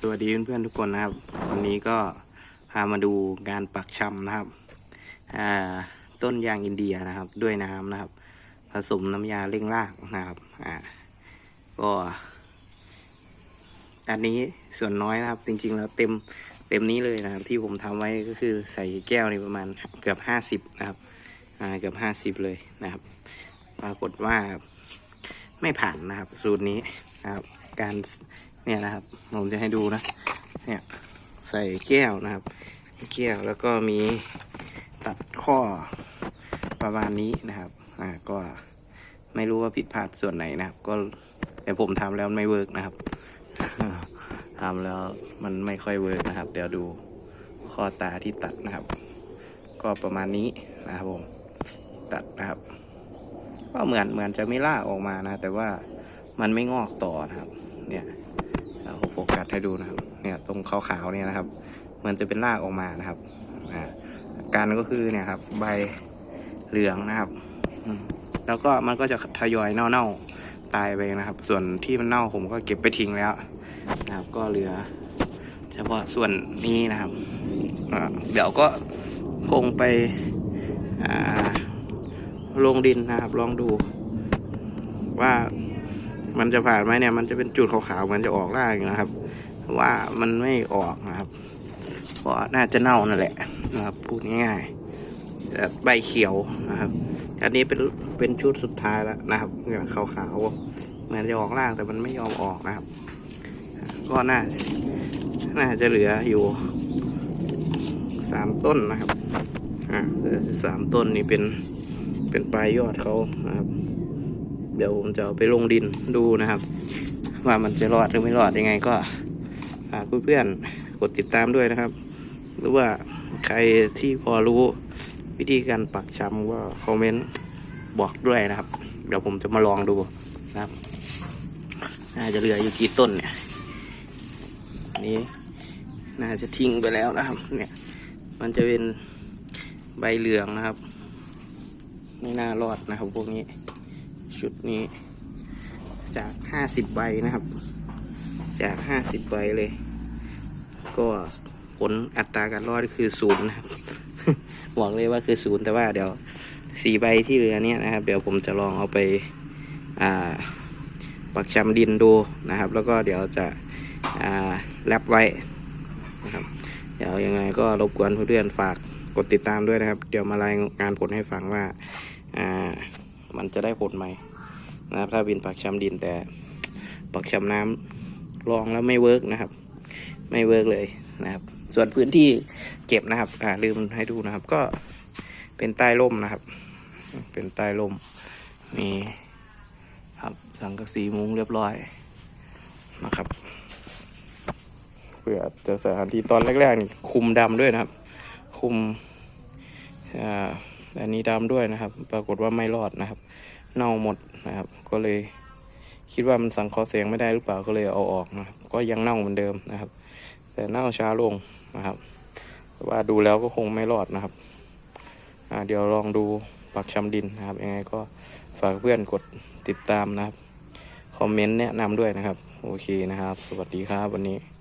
สวัสดีเพื่อนๆทุกคนนะครับ วันนี้ก็พามาดูการปักชำนะครับต้นยางอินเดียนะครับ ด้วยน้ำนะครับ ผสมน้ำยาเร่งรากนะครับก็อันนี้ส่วนน้อยนะครับ จริงๆแล้วเต็มเต็มนี้เลยนะครับ ที่ผมทำไว้ก็คือใส่แก้วนี่ประมาณเกือบห้าสิบนะครับเกือบห้าสิบเลยนะครับ ปรากฏว่าไม่ผ่านนะครับ สูตรนี้นะครับ การ เนี่ยนะครับผมจะให้ดูนะเนี่ยใส่แก้วนะครับแก้วแล้วก็มีตัดข้อประมาณนี้นะครับอ่าก็ไม่รู้ว่าผิดพลาดส่วนไหนนะครับ ก็แต่ผมทำแล้วไม่เวิร์กนะครับทำแล้วมันไม่ค่อยเวิร์กนะครับ เดี๋ยวดูข้อตาที่ตัดนะครับ ก็ประมาณนี้นะครับผมตัดนะครับ ก็เหมือนเหมือนจะไม่ล่าออกมานะ แต่ว่ามันไม่งอกต่อนะครับ เนี่ย เราโฟกัสให้ดูนะครับ เนี่ยตรงขาวๆเนี่ยนะครับเหมือนจะเป็นรากออกมานะครับอาการก็คือเนี่ยครับ ใบเหลืองนะครับ แล้วก็มันก็จะทยอยเน่าๆตายไปนะครับ ส่วนที่มันเน่าผมก็เก็บไปทิ้งแล้วนะครับ ก็เหลือ เฉพาะส่วนนี้นะครับเดี๋ยวก็คงไปลงดินนะครับ ลองดูว่า มันจะผ่านไหมเนี่ย มันจะเป็นจุดขาวๆมันจะออกล่างนะครับ ว่ามันไม่ออกนะครับเพราะน่าจะเน่านั่นแหละนะครับพูดง่ายๆแต่ใบเขียวนะครับ อันนี้เป็นเป็นชุดสุดท้ายแล้วนะครับเนี่ยขาวๆเหมือนจะออกล่างแต่มันไม่ยอมออกนะครับ ก็น่าน่าจะเหลืออยู่สามต้นนะครับอ่าสามต้นนี่เป็นเป็นปลายยอดเขานะครับ ดี๋ยวผมจะไปลงดินดูนะครับ ว่ามันจะรอดหรือไม่รอดยังไงก็ฝากเพื่อนๆกดติดตามด้วยนะครับ หรือว่าใครที่พอรู้วิธีการปักชำก็คอมเมนต์บอกด้วยนะครับ เดี๋ยวผมจะมาลองดูนะครับน่าจะเหลืออยู่กี่ต้นเนี่ยนี้น่าจะทิ้งไปแล้วนะครับ เนี่ย มันจะเป็นใบเหลืองนะครับ ไม่น่ารอดนะครับพวกนี้ ชุดนี้ จากห้าสิบใบนะครับ จากห้าสิบใบเลย ก็ผลอัตราการรอดคือศูนย์นะครับบอกเลยว่าคือศูนย์แต่ว่าเดี๋ยวสี่ใบที่เหลือเนี้ยนะครับ เดี๋ยวผมจะลองเอาไปอ่าปักชำดินดูนะครับ แล้วก็เดี๋ยวจะอ่าแรปไว้นะครับเดี๋ยวยังไงก็รบกวนเพื่อนๆฝากกดติดตามด้วยนะครับ เดี๋ยวมารายงานผลให้ฟังว่า อ่า มันจะได้ผลไหม นะครับ ถ้าบินปักชำดินแต่ปักชำน้ำลองแล้วไม่เวิร์กนะครับ ไม่เวิร์กเลยนะครับ ส่วนพื้นที่เก็บนะครับ อ่าลืมให้ดูนะครับ ก็เป็นใต้ร่มนะครับ เป็นใต้ร่มมีครับสังกะสีมุ้งเรียบร้อยนะครับเพื่อจะสถานที่ตอนแรกๆนี่คุมดำด้วยนะครับ คุมอ่าอันนี้ดำด้วยนะครับ ปรากฏว่าไม่รอดนะครับ เน่าหมดนะครับ ก็เลยคิดว่ามันสังเคราะห์แสงไม่ได้หรือเปล่าก็เลยเอาออกนะครับ ก็ยังเน่าเหมือนเดิมนะครับ แต่เน่าช้าลงนะครับแต่ว่าดูแล้วก็คงไม่รอดนะครับอ่าเดี๋ยวลองดูปักชำดินนะครับยังไงก็ฝากเพื่อนกดติดตามนะครับ คอมเมนต์แนะนำด้วยนะครับ โอเคนะครับ สวัสดีครับวันนี้